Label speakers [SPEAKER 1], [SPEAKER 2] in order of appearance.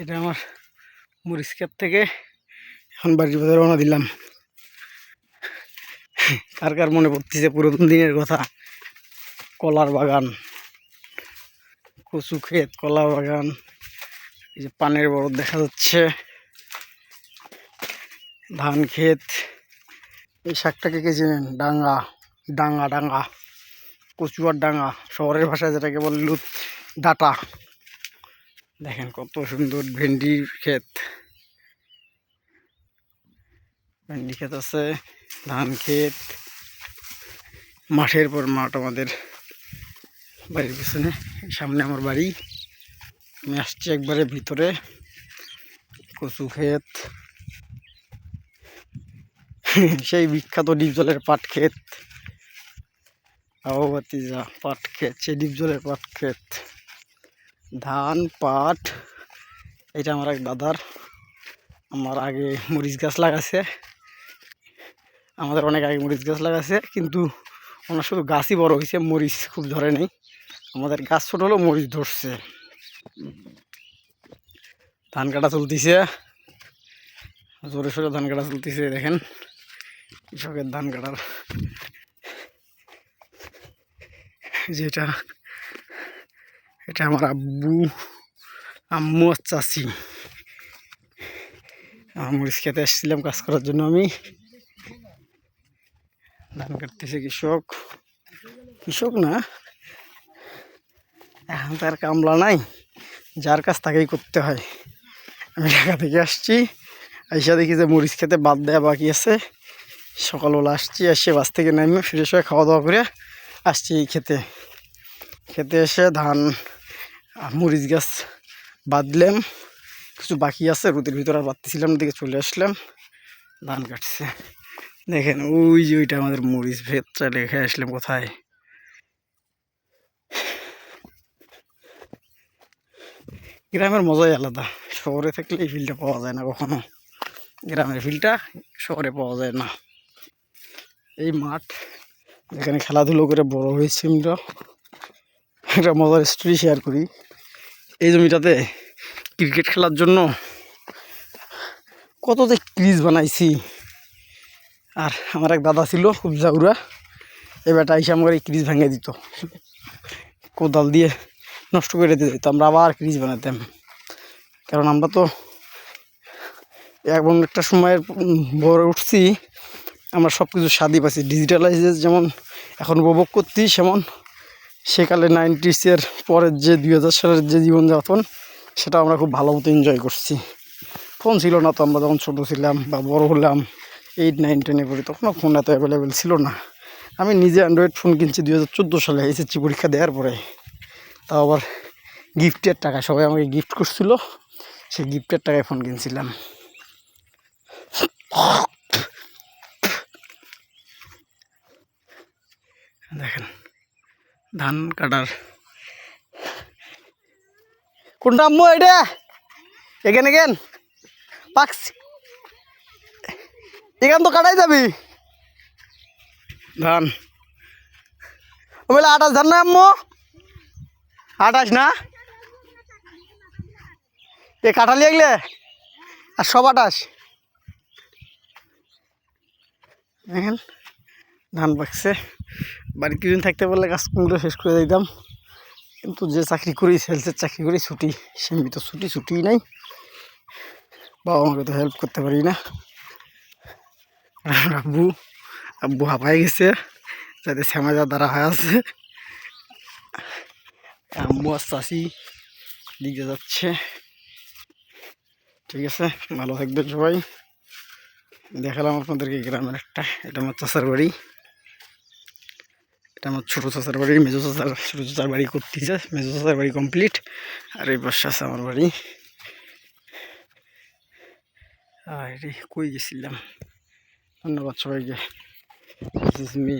[SPEAKER 1] এটা আমার মরিচ থেকে এখন বাড়ির বাজারে রওনা দিলাম। কার কার মনে পড়তেছে পুরাতন দিনের কথা? কলার বাগান, কচু ক্ষেত কলা বাগান, এই যে পানের বরফ দেখা যাচ্ছে, ধান ক্ষেত, এই শাকটাকে কে চেনেন? ডাঙ্গা ডাঙ্গা ডাঙ্গা, কচুয়ার ডাঙ্গা, শহরের ভাষায় যেটাকে বলে ডাটা। দেখেন কত সুন্দর ভেন্ডির ক্ষেত। ভেন্ডি ক্ষেত আছে, ধান ক্ষেত। মাঠের পর মাঠ আমাদের বাড়ির পিছনে, সামনে আমার বাড়ি। আমি আসছি একবারে ভিতরে, কচু ক্ষেত। সেই বিখ্যাত ডিপ জলের পাট ক্ষেত। আবাতিজা পাট ক্ষেত, সেই ডিপ জলের পাট ক্ষেত। ধান, পাট এটা আমার এক দাদার। আমার আগে মরিচ গাছ লাগাছে আমাদের অনেক আগে মরিচ গাছ লাগাছে কিন্তু ওনার শুধু গাছই বড় হয়েছে মরিচ খুব ধরে নেই। আমাদের গাছ ছোট হলেও মরিচ ধরছে। ধান কাটা চলতেছে। জোরে সোরে ধান কাটা চলতেছে, দেখেন। কৃষকের ধান কাটার যেটা এটা আমার আব্বু, আম্মু চাষি মরিচ খেতে এসেছিলাম কাজ করার জন্য আমি। ধান কাটতেছে কৃষক। কৃষক না, এখন তার কামলা নাই, যার কাজ তাকেই করতে হয়। আমি ঢাকা থেকে আসছি, আইসা দেখি যে মরিচ খেতে বাদ দেওয়া বাকি আছে। সকালবেলা আসছি, এসে বাস থেকে নামে ফ্রেশ হয়ে খাওয়া দাওয়া করে আসছি খেতে। খেতে এসে ধান মরিচ গাছ বাঁধলাম, কিছু বাকি আছে, রোদের ভিতরে আর বাঁধতেছিলাম দিকে চলে আসলাম, ধান কাটছে। দেখেন, ওই যে ওইটা আমাদের মরিচ ভেতটা রেখে আসলাম কোথায়? গ্রামের মজাই আলাদা, শহরে থাকলে এই ফিলটা পাওয়া যায় না কখনো। গ্রামের ফিলটা শহরে পাওয়া যায় না। এই মাঠ, যেখানে খেলাধুলো করে বড় হয়েছি আমরা। একটা মজার স্টোরি শেয়ার করি। এই জমিটাতে ক্রিকেট খেলার জন্য কত যে ক্রিজ বানাইছি। আর আমার এক দাদা ছিল খুব জাউরা এ বেটা এসে আমার এই ক্রিজ ভেঙে দিত। কোদাল দিয়ে নষ্ট করে দিত তো আমরা আবার ক্রিজ বানাতাম। কারণ আমরা তো এমন একটা সময়ের বড় উঠছি, আমরা সব কিছু স্বাদই পাচ্ছি ডিজিটালাইজের যেমন, এখন উপভোগ করছি সেমন। সেকালে নাইনটিসের পরের যে দুই হাজার সালের যে জীবনযাপন, সেটা আমরা খুব ভালো মতো এনজয় করছি। ফোন ছিল না তো, আমরা যখন ছোটো ছিলাম বা বড় হলাম এইট নাইন টেনে পড়ি, তখনও ফোন এত অ্যাভেলেবেল ছিল না। আমি নিজে অ্যান্ড্রয়েড ফোন কিনছি দুই হাজার চোদ্দ সালে, এসএসসি পরীক্ষা দেওয়ার পরে। তাও আবার গিফটের টাকা, সবাই আমাকে গিফট করছিল, সেই গিফটের টাকায় ফোন কিনছিলাম। দেখেন। ধান কাটার। কোনটা আম্মু এটা এখানে কেন পাকছি এখান তো কাটাই যাবি। ধান। বলে আঠাশ ধান না আম্মু? আঠাশ না? এ কাটালি এগলে? আর সব আঠাশ দেখেন। ধান পাকছে বাড়িতে কিছুদিন থাকতে পারলে কাজগুলো শেষ করে দিতাম। কিন্তু যে চাকরি করি সেলসের চাকরি করি, ছুটি, সীমিত ছুটি, ছুটিই নাই। বাবা আমাকে তো হেল্প করতে পারি না। আব্বু আব্বু হাঁপাই গেছে, যাতে শ্যামাজা দ্বারা হয়ে আছে। আম্মু আর চাষি দিকে যাচ্ছে। ঠিক আছে, ভালো থাকবেন সবাই। দেখালাম আপনাদেরকে গ্রামের একটা, এটা আমার চাষার বাড়ি। এটা আমার ছোটো চাচার বাড়ি, মেজো চাচার, ছোটো চাচার বাড়ি করতেছে মেজো চাচার বাড়ি কমপ্লিট আর এই পাশে আছে আমার বাড়ি। আর, কই গেছিলাম? ধন্যবাদ সবাইকে। মি